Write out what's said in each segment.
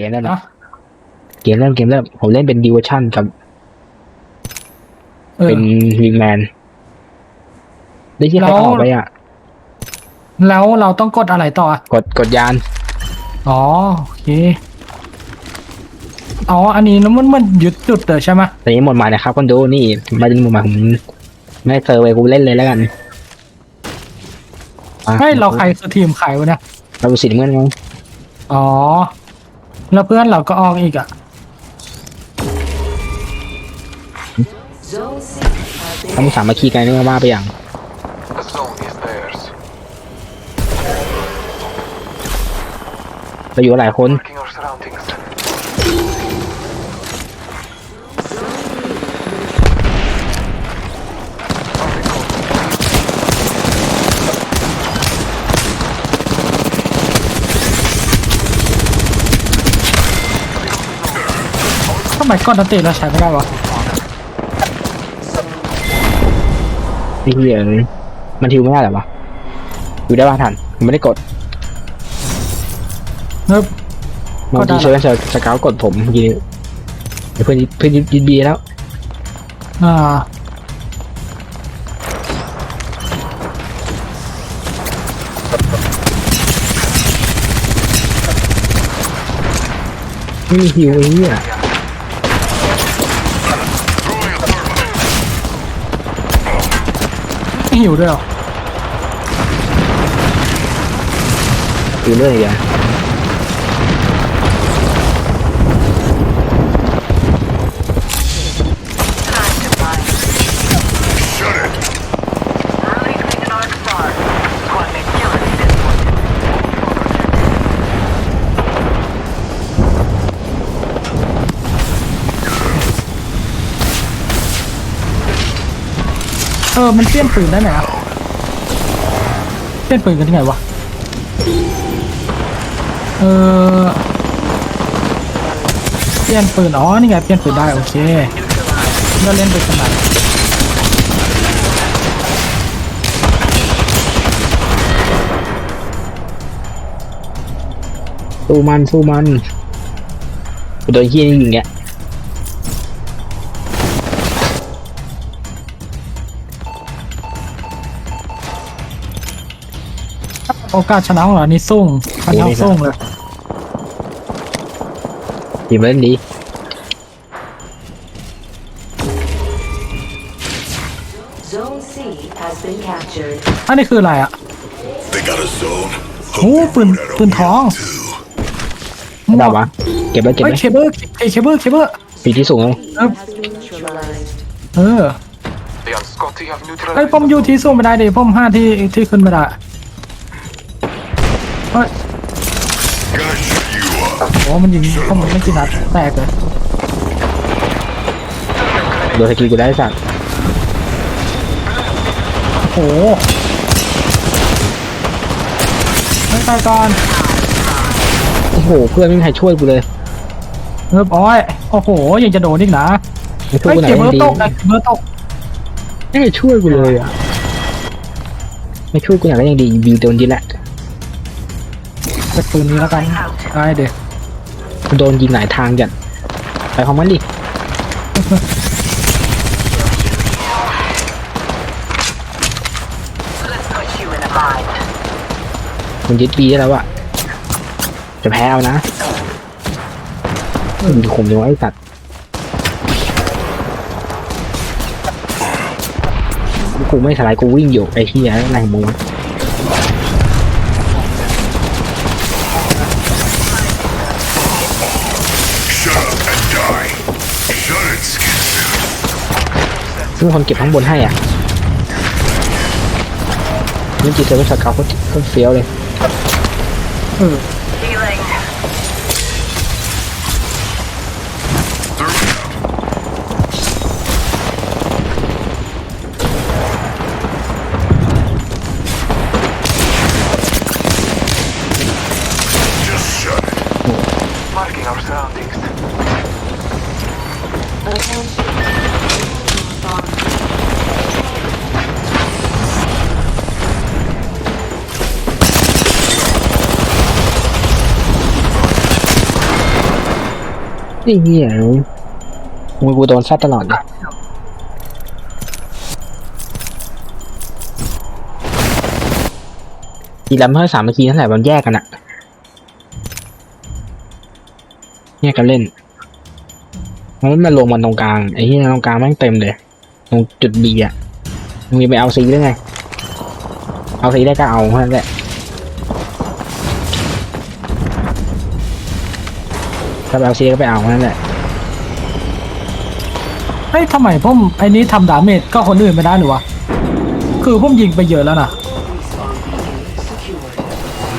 กมเริ่มแล้วนะเกมเริ่มเกมเริ่มผมเล่นเป็นดิวชั่นกับเออเป็นวิงแมนได้ที่ใครแล้วออกไปอะ แล้วเราต้องกดอะไรต่ออะกดกดยาน อ๋อโอเค อ๋อ อันนี้มันมันยึดจุดเลยใช่ไหมตอนนี้หมดหมายนะครับคนดูนี่มาถึงหมดหมายผมไม่เซอร์ไว้กูเล่นเลยแล้วกันอะไม่เราใครคือทีมใครวะเนี่ยเราสีน้ำเงินไงอ๋อ แล้วเพื่อนเราก็ออกอีกอะ Zone C has been ถ้ามึงสามัคคีกันนี่ก็ว่าไปอย่าง The zone is theirs. เราอยู่หลายคน Marking our surroundings. ทำไมกดนันติเราใช้ไม่ได้วะไอ้เหี้ยมันทิวไม่ได้เหรอวะอยู่ได้ป่ะทันผมไม่ได้กดเนิบบางกดได้ ทีเหรอเชิญสเกลกดผมเมื่อกี้เพื่อนเพื่อนยินบีแล้วอ่าไม่มีฮิวไอ้เหี้ย หิวด้วยเหรอ คือเรื่องอย่าง ออมันเปลี่ยนปืนได้ไหมอะเปลี่ยนปืนกันที่ไงวะ เออเปลี่ยนปืน อ๋อ นี่ไงเปลี่ยนปืนได้ โอเคก็เล่นเป็นขนาดสู้มันสู้มันโดนขี้ยนี่ยิงเงี้ โอกาสชนะของเรานี่สุ่งคันเท่าสุ่งเลยทีมเล่นดี Zone C has been captured. อันนี้คืออะไรอะ They got a zone. โอ้ปืนปืนทองไม่ได้วะเก็บไว้เก็บเฮ้ยไว้เคเบิลเคเคเบิลเคเบิลปีที่สูงเลย Has been neutralized. เออ The Unscotty have ไอ้ย neutralized. ผมอยู่ที่สู้ไม่ได้ดิผมห้าที่ที่ขึ้นไม่ได้เฮ้ย Gotta shut you up. โอ้มันยิงผมไม่กี่นัดแตกเลยโดนสกิลกูได้สัตว์โอ้โหไม่ตายก่อนโอ้โห เพื่อนไม่มีใครช่วยกูเลยเฮ้ยอ้อยโอ้โหยังจะโดนอีกนะไม่ช่วยไอ้ยกูไหนเคก็เบิลดีตกนะเคเบิลตกไม่ให้ช่วยกูเลยอะไม่ช่วยกูไหนก็ยังดีบีโดนดีแหละเป็นปืนนี้แล้วกันได้เด็กกู โดนยิงหลายทางจัดไปของมันดิมันยึดบีได้แล้วอะจะแพ้เอานะมันข่มยังไอ้สัตว์กูไม่สลายกูวิ่งอยู่ไอ้ที่อะไรของมึงวะ ซึ่งคนเก็บข้างบนให้อะนี่จีเซอร์วิสเกาโคตรโคตรเฟี้ยวเลย อ้เหี้ยมึงกูโดนซัดตลอดเลยทีละเมื่อสามนาทีเท่าไหร่มันแยกกันอะแยกกันเล่นมันมารวมมันตรงกลางไอ้ที่ตรงกลางแม่งเต็มเลย ตรงจุดบีอะมึงจะไปเอาซีได้ไง เอาซีได้ก็เอาเท่นั้นแหละ ถ้าไปเอาซีก็ไปเอาเท่านั้นแหละเฮ้ยทำไมผมไอ้นี้ทำดาเมจก็คนอื่นไม่ได้หรือวะ คือผมยิงไปเยอะแล้วนะ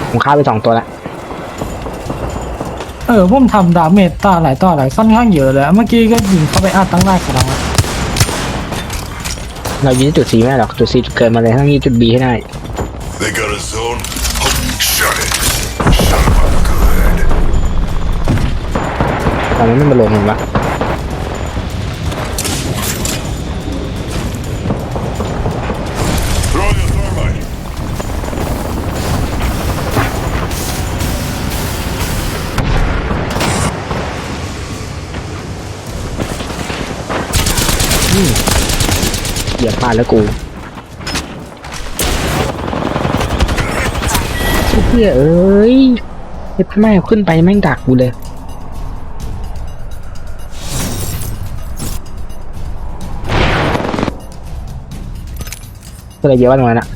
ผมฆ่าไปสองตัวละเออผมทำดาเมจต่อหลายต่อหลายค่อนข้างเยอะเลยเมื่อกี้ก็ยิงเข้าไปอัดตั้งได้กระดังเรายิงที่จุดซีไม่ได้หรอกจุดซีเกินมาเลยทั้งนี้จุดบีให้ได้ They got a zone. ตอนนั้นไม่มารวมกันวะเหยียบพลาดแล้วกูเฮียเอ้ยเฮ็ดแม่ขึ้นไปแม่งดักกูเลย ก็เลยเยอะว่าตรงนั้นอะ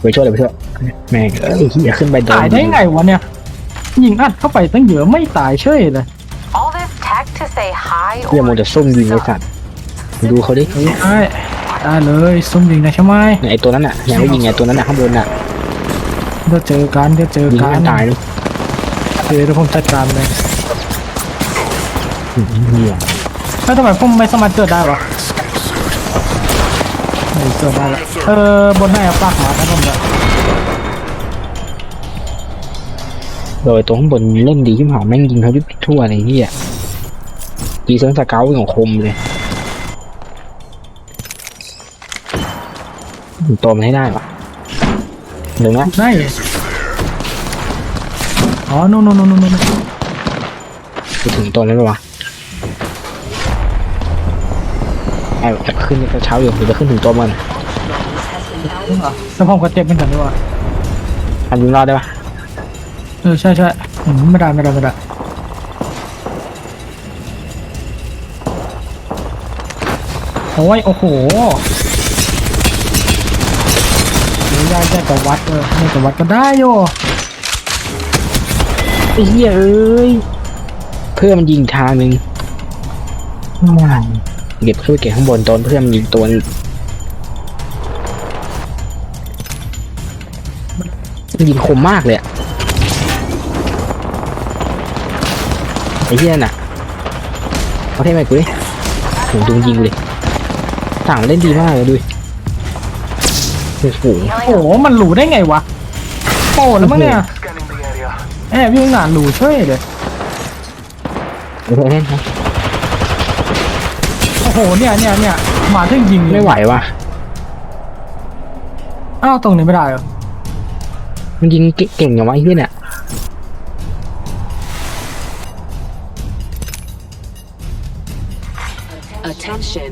ไปช่วยเลยไปช่วยแม่งเอ้ยเฮียขึ้นไปโดนตายได้ไงวะเนี่ย ยิงอัดเข้าไปตั้งเยอะไม่ตายเฉยเลย All this tech to say hi เฮียโมจะซุ่มยิงไอ้สัตว์ดูเขาดิได้ได้เลยซุ่มยิงนะใช่ไหมเนี่ยไอ้ตัวนั้นอะยังไม่ยิงไอ้ตัวนั้นอะข้างบนอะเดี๋ยวเจอกันเดี๋ยวเจอยิงกัให้นมันตายเลยเดี๋ยวผมจัดการเลยเฮียแล้วทำไมผมไม่สามารถเกิดได้วะ ไม่เกิดได้ละเออบนให้เอาปากมานะผมเนี่ยโดยตัวข้างบนเล่นดีที่หอมแม่งยิงเขาทุกทั่วเลยเฮียกีเซิร์ฟสเกลของคมเลยตัวมันให้ได้ปะเดี๋ยวนะได้อ๋อนู่นนู่นนู่นนู่นไปถึงตัวนั้นปะวะ อ้จะขึ้นก็เช้าอยู่หรือจะขึ้นถึงตัวมันแล้วผมก็เจ็บเหมือนกันด้วยว่ะอันยิงรอดได้ปะเออใช่ใช่อืมไม่ได้ไม่ได้ไม่ได้โอ้ยโอ้โหเดี๋ยวยายจะกับวัดเออไม่กับวัดก็ได้โยไอ้เหี้ยเอ้ยเพื่อนมันยิงทางหนึ่ง เก็บช่วยเก็บข้างบนตอนเพื่อนมันยิงตัวนึงมันยิงคมมากเลยอะไอ้เหี้ยน่ะเอาเท่ไหมกูดิโหดูมันยิงเลยต่างมันเล่นดีมากเลยดูดิโอ้โหโอ้โหมันหลูได้ไงวะโป้แล้วมั้งเนี่ย Scanning the area. แอบอยู่หนานหลูเช่วยเลยเดี๋ยวเล่นนะ โอ้โหเนี่ยเนี่ยเนี่ยมาถึงยิงเลยไม่ไหวว่ะ อ้าวตรงนี้ไม่ได้เหรอมันยิงเก่งอย่างวะไอ้เหี้ยเนี่ย Attention.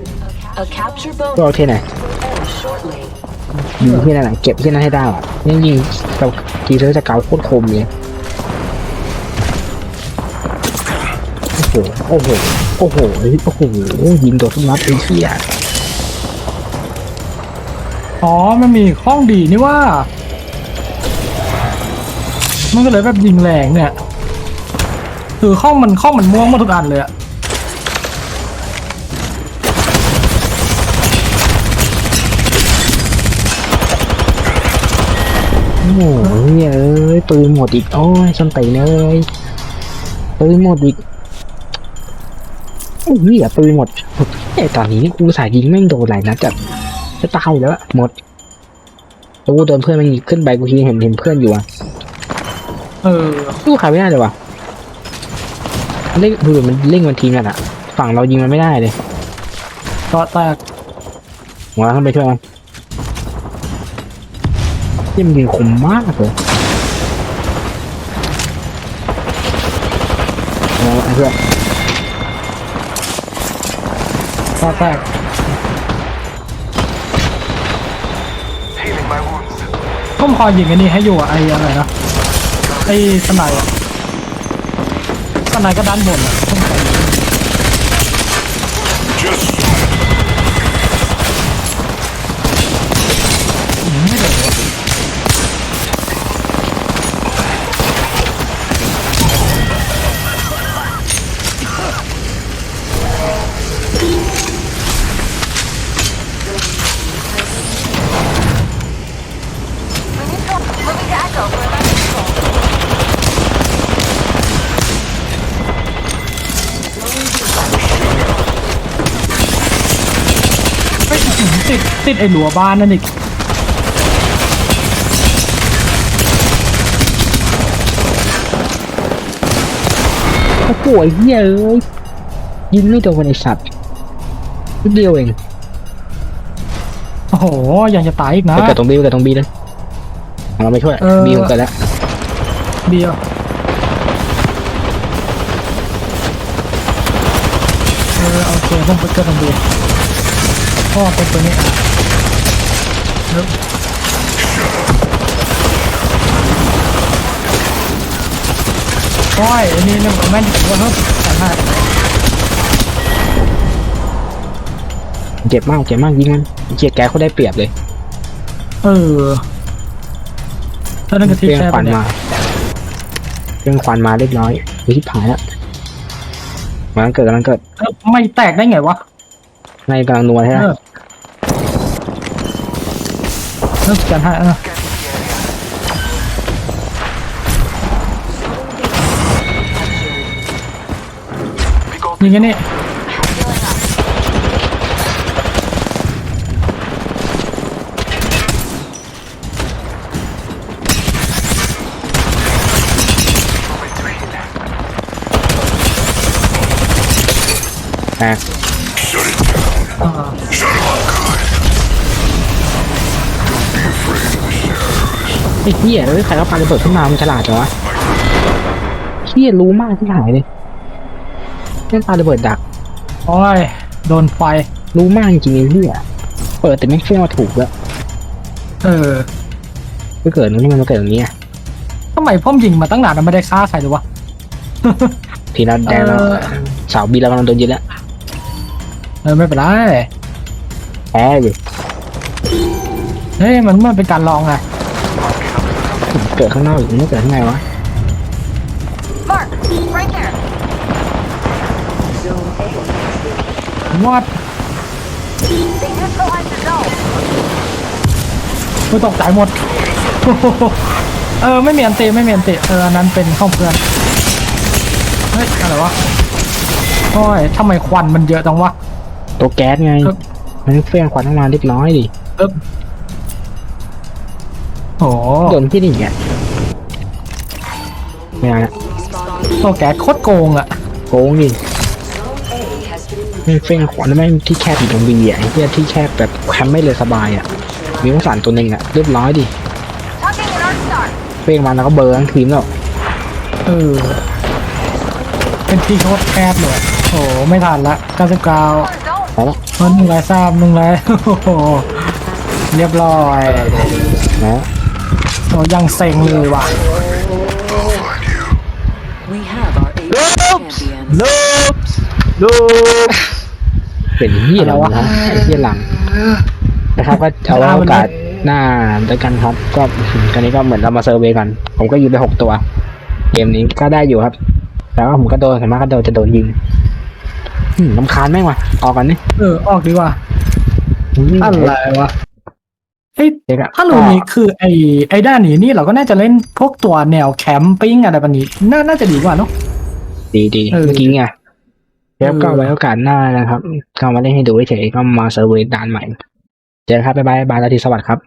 A capture boat ก็เอาเท่ไหน will end shortly. ยิงที่นั่นน่ะเก็บที่นั่นให้ได้อะนี่ยิงกับกีเซอร์สเกาโคตรคมเลยโอ้โหโอ้โห โอ้โห โอ้โห ยิงโดนทุกนัดไอ้เหี้ยอ๋อ มันมีข้องดีนี่ว่า มันก็เลยแบบยิงแรงเนี่ย คือข้องมันข้องมันม่วงหมาทุกอันเลยอะโอ้โหเฮ้ยเอ้ยปืนหมดอีก โอ้ยส้นตีนเอ้ยปืนหมดอีก โอ้ยเหี้ยปืนหมดไอ้ตอนนี้นี่กูสายยิงแม่งโดนหลายนัดจัดจะตายอยู่แล้วอะหมดแล้วกูโดนเพื่อนมันยิงขึ้นไปกูทีเห็นเห็นเพื่อนอยู่อะเออสู้ใครไม่ได้เลยว่ะเล่นดูดิมันเล่นมันทีมกันอะฝั่งเรายิงมันไม่ได้เลยก็แตกหัวเข้าไปช่วยมันที่มันยิงคมมากเลยเพื่อน ก็แตก Healing my wounds. ผมคอยยิงไอ้นี่ให้อยู่อะไอ้อะไรนะไอ้สไนด์อะสไนด์ก็ด้านบนอะผมคอยยิง Just ติดติดไอ้หลัวบ้านนั่นอีกโอ้โหไอ้เหี้ยเอ้ยยิงไม่โดนไอ้สัตว์นิดเดียวเองโอ้โหยังจะตายอีกนะไปเกิดตรงบีไปเกิดตรงบีเลยเราไม่ช่วยเออบีผมเกิดแล้วเบียร์เออโอเคผมไปเกิดตรงเบียร์พ่อเป็นตัวนี้ เริ่มโอ้ยอันนี้เนี่ยแม่นว่าเฮ้ยแต่ห้าเจ็บมากเจ็บมากยิงมันเจียแกเขาได้เปรียบเลยเออถ้านั่นก็ที่เรื่องแค่ควันเนี่ยมาเรื่องควันมาเรียบร้อยวิธีผายแล้วกำลังเกิดกำลังเกิดเออไม่แตกได้ไงวะ ในกำลังนัวใช่ไหมเออ เริ่มกันให้เไอ้เหี้ยเอ้ยใครก็ปาระเบิดขึ้นมามันฉลาดจังวะเหี้ยรู้มากที่หายเลยเล่นปาระเบิดดัก โอ้ย โดนไฟ รู้มากจริงๆไอ้เหี้ยเปิดแต่ไม่เชื่อว่าถูกแล้ว เออก็เกิดตรงนี้มันมาเกิดตรงนี้อะทำไมพ่อมยิงมาตั้งนานแล้วไม่ได้ฆ่าใครเลยวะ ทีนั้นแดงแล้วเออเสาบีเรากำลังโดนยึดแล้ว เออไม่เป็นไรแพ้เลยเฮ้ยมันมันเป็นการลองไง เกิดข้างนอกอีกไม่เกิดข้างในวะ Mark, right there. Zone A has been วอด They neutralized the zone. ไม่ตกใจหมด เออ ไม่มีอันเตไม่มีอันเตเอออันนั้นเป็นห้องเพื่อน เฮ้ย อะไรวะโอ้ยทำไมควันมันเยอะจังวะ ตัวแก๊สไงครับมันเฟี้ยงควันออกมาเล็กน้อยดิ เอ๊บ โอ้โหโดนที่นี่ไงไม่เอาละตัวแก๊สโคตรโกงอะโกงดิ Zone A has been ไม่เฟี้ยงควันแล้วแม่งที่แคบอยู่ตรงบีอะไอ้เหี้ยที่แคบแบบแคมป์ไม่เลยสบายอะมีวงสารตัวหนึ่งอะเรียบร้อยดิ Tucking an arc star. เฟี้ยงมันแล้วก็เบอร์ทั้งทีมแล้วเออเป็นที่โคตรแคบเลยโอ้โหไม่ทันละ99 Zone. ไปแล้วเออหนึ่งร้อยสามหนึ่งร้อยโอ้โหเรียบร้อยแล้ว โอ้ยังเซ็งเลยว่ะ I'll find you. We have our Apex champions. เป็นเหี้ยแล้วนะไอ้เหี้ยหลังนะครับก็เอาไว้โอกาสหน้าด้วยกันครับ ก็ตอนนี้ก็เหมือนเรามาเซอร์เวย์กันผมก็ยิงไปหกตัว เกมนี้ก็ได้อยู่ครับแล้วผมก็โดนสามารถก็โดนจะโดนยิงหืมลำคาญแม่งว่ะออกกันนี่เออออกดีกว่าอะไรวะ เฮ้ยเด็กอะถ้ารูนี้คือไอ้ไอ้ด้านนี้นี่เราก็น่าจะเล่นพวกตัวแนวแคมปิ้งอะไรแบบนี้น่าน่าจะดีกว่าเนาะดีดีเออเมื่อกี้ไงแล้วก็เออไว้โอกาสหน้านะครับก็มาเล่นให้ดูเฉยๆก็มาเซอร์เวย์ด่านใหม่ เจอกันครับบ๊ายบายบายลาทีสวัสดีครับ